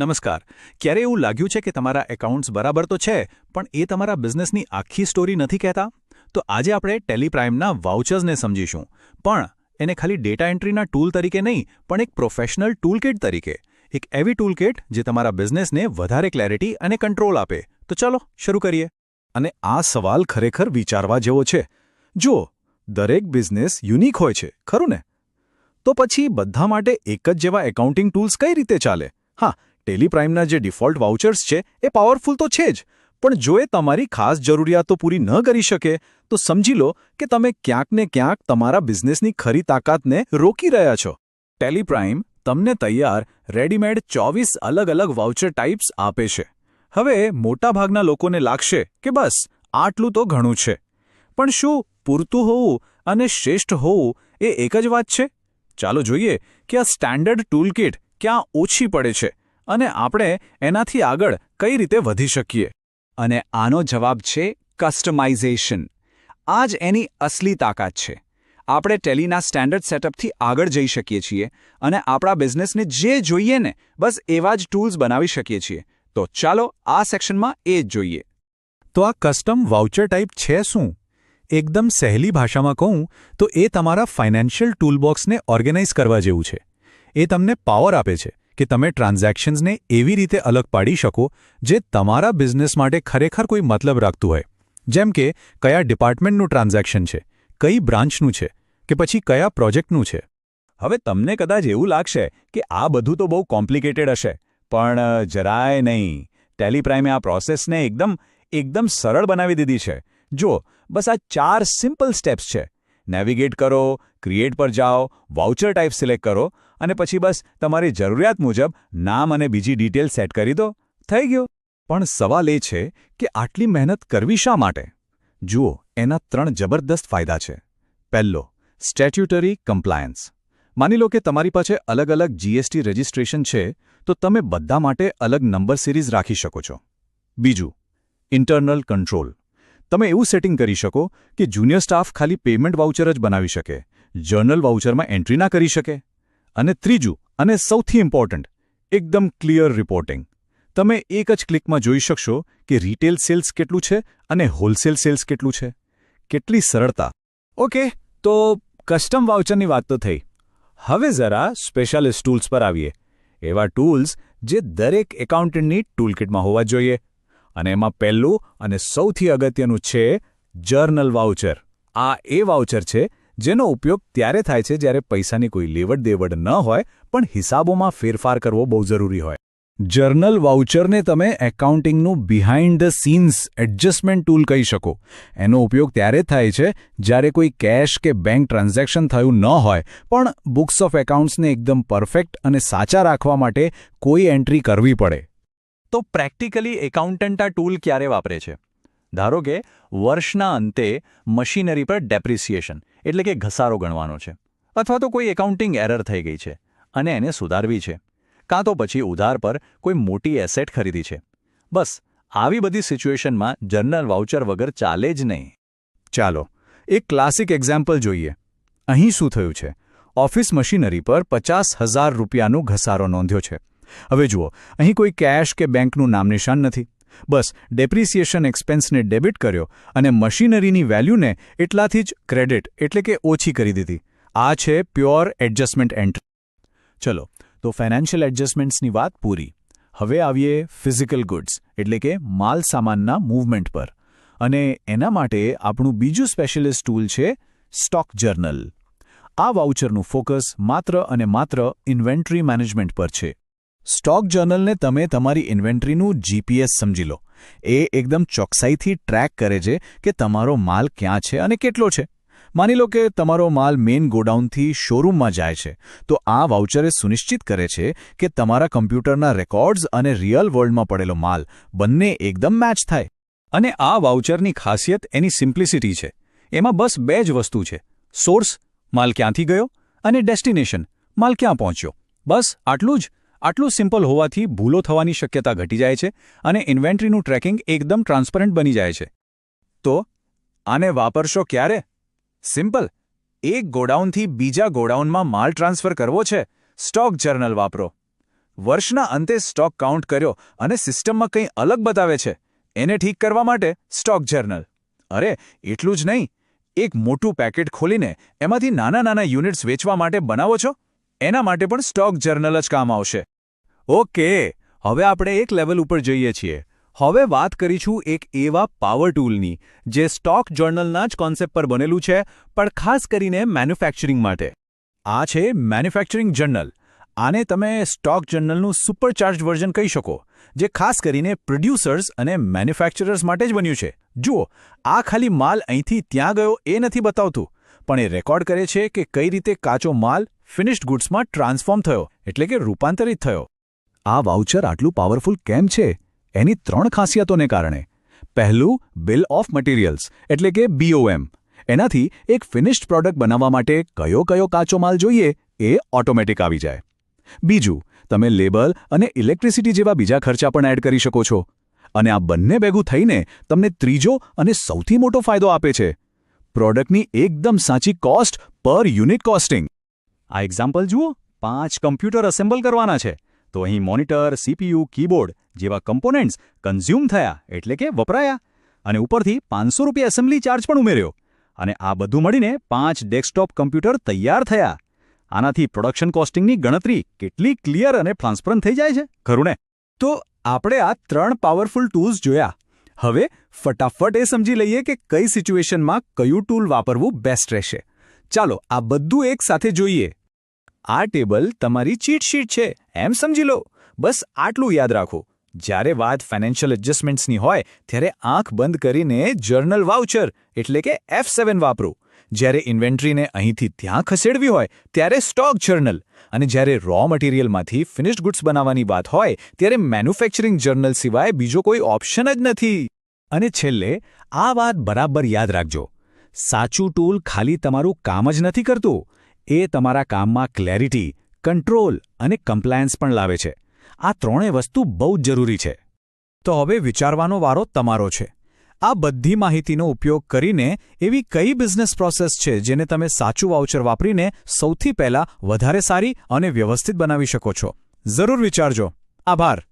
નમસ્કાર. ક્યારે એવું લાગ્યું છે કે તમારા એકાઉન્ટ્સ બરાબર તો છે, પણ એ તમારા બિઝનેસની આખી સ્ટોરી નથી કહેતા? તો આજે આપણે ટેલિપ્રાઇમના વાઉચર્સને સમજીશું. પણ એને ખાલી ડેટા એન્ટ્રીના ટૂલ તરીકે નહીં, પણ એક પ્રોફેશનલ ટૂલકિટ તરીકે. એક એવી ટૂલકિટ જે તમારા બિઝનેસને વધારે ક્લેરિટી અને કંટ્રોલ આપે. તો ચાલો, શરૂ કરીએ. અને આ સવાલ ખરેખર વિચારવા જેવો છે. જો દરેક બિઝનેસ યુનિક હોય છે, ખરું ને? તો પછી બધા માટે એક જ જેવા એકાઉન્ટિંગ ટૂલ્સ કઈ રીતે ચાલે? હા ટેલિપ્રાઇમના જે ડિફોલ્ટ વાઉચર્સ છે, એ પાવરફુલ તો છે જ, પણ જો એ તમારી ખાસ જરૂરિયાતો પૂરી ન કરી શકે, તો સમજી લો કે તમે ક્યાંક ને ક્યાંક તમારા બિઝનેસની ખરી તાકાતને રોકી રહ્યા છો. ટેલિપ્રાઇમ તમને તૈયાર રેડીમેડ ચોવીસ અલગ અલગ વાઉચર ટાઈપ્સ આપે છે. હવે મોટાભાગના લોકોને લાગશે કે બસ, આટલું તો ઘણું છે. પણ શું પૂરતું હોવું અને શ્રેષ્ઠ હોવું એ એક જ વાત છે? ચાલો જોઈએ કે આ સ્ટાન્ડર્ડ ટૂલકિટ ક્યાં ઓછી પડે છે. અને આપણે એનાથી આગળ કઈ રીતે વધી શકીએ? અને આનો જવાબ છે કસ્ટમાઇઝેશન આ જ એની અસલી તાકાત છે. આપણે ટેલીના સ્ટેન્ડર્ડ સેટઅપથી આગળ જઈ શકીએ છીએ અને આપણા બિઝનેસને જે જોઈએ ને, બસ એવા જ ટૂલ્સ બનાવી શકીએ છીએ. તો ચાલો આ સેક્શનમાં એ જ જોઈએ. તો આ કસ્ટમ વાઉચર ટાઈપ છે શું? એકદમ સહેલી ભાષામાં કહું, તો એ તમારા ફાઇનાન્શિયલ ટૂલબોક્સને ઓર્ગેનાઇઝ કરવા જેવું છે. એ તમને પાવર આપે છે. કે તમે ટ્રાન્ઝેક્શન્સને એવી રીતે અલગ પાડી શકો જે તમારા બિઝનેસ માટે ખરેખર કોઈ મતલબ રાખતું હોય. જેમ કે, કયા ડિપાર્ટમેન્ટનું ટ્રાન્ઝેક્શન છે, કઈ બ્રાન્ચનું છે, કે પછી કયા પ્રોજેક્ટનું છે. હવે તમને કદાચ એવું લાગશે કે આ બધું તો બહુ કોમ્પ્લિકેટેડ હશે, પણ જરાય નહીં. ટેલિપ્રાઇમે આ પ્રોસેસને એકદમ એકદમ સરળ બનાવી દીધી છે. જો બસ આ ચાર સિમ્પલ સ્ટેપ્સ છે. નેવિગેટ કરો, ક્રિએટ પર જાઓ, વાઉચર ટાઈપ સિલેક્ટ કરો અને પછી બસ તમારી જરૂરિયાત મુજબ નામ અને બીજી ડિટેલ સેટ કરી દો. થઈ ગયો. પણ સવાલ એ છે કે આટલી મહેનત કરવી શા માટે? જુઓ, એના ત્રણ જબરદસ્ત ફાયદા છે. પહેલો સ્ટેચ્યુટરી કમ્પ્લાયન્સ. માની લો કે તમારી પાસે અલગ અલગ જીએસટી રજિસ્ટ્રેશન છે, તો તમે બધા માટે અલગ નંબર સિરીઝ રાખી શકો છો. બીજું, ઇન્ટરનલ કંટ્રોલ. તમે એવું સેટિંગ કરી શકો કે જુનિયર સ્ટાફ ખાલી પેમેન્ટ વાઉચર જ બનાવી શકે જર્નલ વાઉચરમાં એન્ટ્રી ના કરી શકે. અને ત્રીજું, અને સૌથી ઇમ્પોર્ટન્ટ એકદમ ક્લિયર રિપોર્ટિંગ તમે એક જ ક્લિકમાં જોઈ શકશો કે રિટેલ સેલ્સ કેટલું છે અને હોલસેલ સેલ્સ કેટલું છે. કેટલી સરળતા. ઓકે તો કસ્ટમ વાઉચરની વાત તો થઈ. હવે જરા સ્પેશિયાલિસ્ટ ટૂલ્સ પર આવીએ. એવા ટૂલ્સ જે દરેક એકાઉન્ટન્ટની ટૂલકિટમાં હોવા જોઈએ. અને એમાં પહેલું અને સૌથી અગત્યનું છે જર્નલ વાઉચર. આ એ વાઉચર છે જેનો ઉપયોગ ત્યારે થાય છે જ્યારે પૈસાની કોઈ લેવડ દેવડ ન હોય, પણ હિસાબોમાં ફેરફાર કરવો બહુ જરૂરી હોય. જર્નલ વાઉચરને તમે એકાઉન્ટિંગનું behind the scenes adjustment tool કહી શકો. એનો ઉપયોગ ત્યારે થાય છે જ્યારે કોઈ કેશ કે બેંક ટ્રાન્ઝેક્શન થયું ન હોય, પણ બુક્સ ઓફ એકાઉન્ટ્સને એકદમ પરફેક્ટ અને સાચા રાખવા માટે કોઈ એન્ટ્રી કરવી પડે. તો પ્રેક્ટિકલી એકાઉન્ટન્ટ આ ટૂલ ક્યારે વાપરે છે? ધારો કે વર્ષના અંતે મશીનરી પર ડેપ્રિસિએશન, એટલે કે ઘસારો ગણવાનો છે, અથવા તો કોઈ એકાઉન્ટિંગ એરર થઈ ગઈ છે અને એને સુધારવી છે, કાં તો પછી ઉધાર પર કોઈ મોટી એસેટ ખરીદી છે. બસ, આવી બધી સિચ્યુએશનમાં જર્નલ વાઉચર વગર ચાલે જ નહીં. ચાલો, એક ક્લાસિક એક્ઝામ્પલ જોઈએ. અહીં શું થયું છે? ઓફિસ મશીનરી પર પચાસ હજાર રૂપિયાનો ઘસારો નોંધ્યો છે. હવે જુઓ, અહીં કોઈ કેશ કે બેંકનું નામ નિશાન નથી. બસ, ડેપ્રિસિએશન એક્સપેન્સને ડેબિટ કર્યો અને મશીનરીની વેલ્યુને એટલાથી જ ક્રેડિટ, એટલે કે ઓછી કરી દીધી. આ છે પ્યોર એડજસ્ટમેન્ટ એન્ટ્રી. ચલો, તો ફાઇનાન્શિયલ એડજસ્ટમેન્ટ્સની વાત પૂરી. હવે આવીએ ફિઝિકલ ગુડ્સ, એટલે કે માલ સામાનના મૂવમેન્ટ પર. અને એના માટે આપણું બીજું સ્પેશિયલિસ્ટ ટૂલ છે સ્ટોક જર્નલ. આ વાઉચરનું ફોકસ માત્ર અને માત્ર ઇન્વેન્ટરી મેનેજમેન્ટ પર છે. સ્ટોક જર્નલને તમે તમારી ઇન્વેન્ટરીનું જીપીએસ સમજી લો. એ એકદમ ચોકસાઈથી ટ્રેક કરે છે કે તમારો માલ ક્યાં છે અને કેટલો છે. માની લો કે તમારો માલ મેઇન ગોડાઉનથી શોરૂમમાં જાય છે, તો આ વાઉચરે સુનિશ્ચિત કરે છે કે તમારા કમ્પ્યુટરના રેકોર્ડ્સ અને રિયલ વર્લ્ડમાં પડેલો માલ બંને એકદમ મેચ થાય. અને આ વાઉચરની ખાસિયત એની સિમ્પ્લિસિટી છે. એમાં બસ બે જ વસ્તુ છે. સોર્સ, માલ ક્યાંથી ગયો? અને ડેસ્ટિનેશન, માલ ક્યાં પહોંચ્યો? બસ આટલું જ. આટલું સિમ્પલ હોવાથી ભૂલો થવાની શક્યતા ઘટી જાય છે અને ઇન્વેન્ટરીનું ટ્રેકિંગ એકદમ ટ્રાન્સપરન્ટ બની જાય છે. તો, આને વાપરશો ક્યારે? સિમ્પલ. એક ગોડાઉનથી બીજા ગોડાઉનમાં માલ ટ્રાન્સફર કરવો છે. સ્ટોક જર્નલ વાપરો. વર્ષના અંતે સ્ટોક કાઉન્ટ કર્યો અને સિસ્ટમમાં કંઈ અલગ બતાવે છે. એને ઠીક કરવા માટે સ્ટોક જર્નલ. અરે, એટલું જ નહીં. એક મોટું પેકેટ ખોલીને એમાંથી નાના નાના યુનિટ્સ વેચવા માટે બનાવો છો? એના માટે પણ સ્ટોક જર્નલ જ કામ આવશે. ઓકે, હવે આપણે એક લેવલ ઉપર જઈએ છીએ. હવે વાત કરીશું એક એવા પાવર ટૂલની, જે સ્ટોક જર્નલના જ કોન્સેપ્ટ પર બનેલું છે, પણ ખાસ કરીને મેન્યુફેક્ચરિંગ માટે. આ છે મેન્યુફેક્ચરિંગ જર્નલ. આને તમે સ્ટોક જર્નલનું સુપરચાર્જ વર્ઝન કહી શકો, જે ખાસ કરીને પ્રોડ્યુસર્સ અને મેન્યુફેક્ચરર્સ માટે જ બન્યું છે. જુઓ, આ ખાલી માલ અહીંથી ત્યાં ગયો એ નથી બતાવતું, પણ એ રેકોર્ડ કરે છે કે કઈ રીતે કાચો માલ ફિનિશ્ડ ગુડ્સમાં ટ્રાન્સફોર્મ થયો, એટલે કે રૂપાંતરિત થયો. આ વાઉચર આટલું પાવરફુલ કેમ છે? એની ત્રણ ખાસિયતોને કારણે. પહેલું બિલ ઓફ મટીરિયલ્સ એટલે કે બીઓએમ એનાથી એક ફિનિશ્ડ પ્રોડક્ટ બનાવવા માટે કયો કયો કાચો માલ જોઈએ એ ઓટોમેટિક આવી જાય. બીજું, તમે લેબર અને ઇલેક્ટ્રિસિટી જેવા બીજા ખર્ચા પણ એડ કરી શકો છો. અને આ બંને ભેગું થઈને તમને ત્રીજો અને સૌથી મોટો ફાયદો આપે છે. પ્રોડક્ટની એકદમ સાચી કોસ્ટ પર યુનિટ કોસ્ટિંગ. આ એક્ઝામ્પલ જુઓ. પાંચ કમ્પ્યુટર અસેમ્બલ કરવાના છે. તો અહીં મોનિટર સીપીયુ કીબોર્ડ જેવા કમ્પોનેન્ટ્સ કન્ઝ્યુમ થયા એટલે કે વપરાયા. અને ઉપરથી પાંચસો રૂપિયા એસેમ્બલી ચાર્જ પણ ઉમેર્યો. અને આ બધું મળીને પાંચ ડેસ્કટોપ કમ્પ્યુટર તૈયાર થયા. આનાથી પ્રોડક્શન કોસ્ટિંગની ગણતરી કેટલી ક્લિયર અને ટ્રાન્સપરન્ટ થઈ જાય છે ખરું ને તો આપણે આ ત્રણ પાવરફુલ ટૂલ્સ જોયા. હવે ફટાફટ એ સમજી લઈએ કે કઈ સિચ્યુએશનમાં કયું ટૂલ વાપરવું બેસ્ટ રહેશે. ચાલો આ બધું એક સાથે જોઈએ. આ ટેબલ તમારી ચીટશીટ છે. એમ સમજી લો. બસ આટલું યાદ રાખો. જ્યારે વાત ફાઇનાન્શિયલ એડજસ્ટમેન્ટ્સની હોય, ત્યારે આંખ બંધ કરીને જર્નલ વાઉચર એટલે કે એફ સેવન વાપરો. જ્યારે ઇન્વેન્ટરીને અહીંથી ત્યાં ખસેડવી હોય, ત્યારે સ્ટોક જર્નલ અને જ્યારે રો મટીરિયલમાંથી ફિનિશ્ડ ગુડ્સ બનાવવાની વાત હોય, ત્યારે મેન્યુફેક્ચરિંગ જર્નલ સિવાય બીજો કોઈ ઓપ્શન જ નથી. અને છેલ્લે, આ વાત બરાબર યાદ રાખજો. સાચું ટૂલ ખાલી તમારું કામ જ નથી કરતું. એ તમારા કામમાં ક્લેરિટી, કંટ્રોલ અને કમ્પ્લાયન્સ પણ લાવે છે. આ ત્રણેય વસ્તુ બહુ જ જરૂરી છે. તો હવે વિચારવાનો વારો તમારો છે. આ બધી માહિતીનો ઉપયોગ કરીને એવી કઈ બિઝનેસ પ્રોસેસ છે જેને તમે સાચું વાઉચર વાપરીને સૌથી પહેલા વધારે સારી અને વ્યવસ્થિત બનાવી શકો છો? જરૂર વિચારજો. આભાર.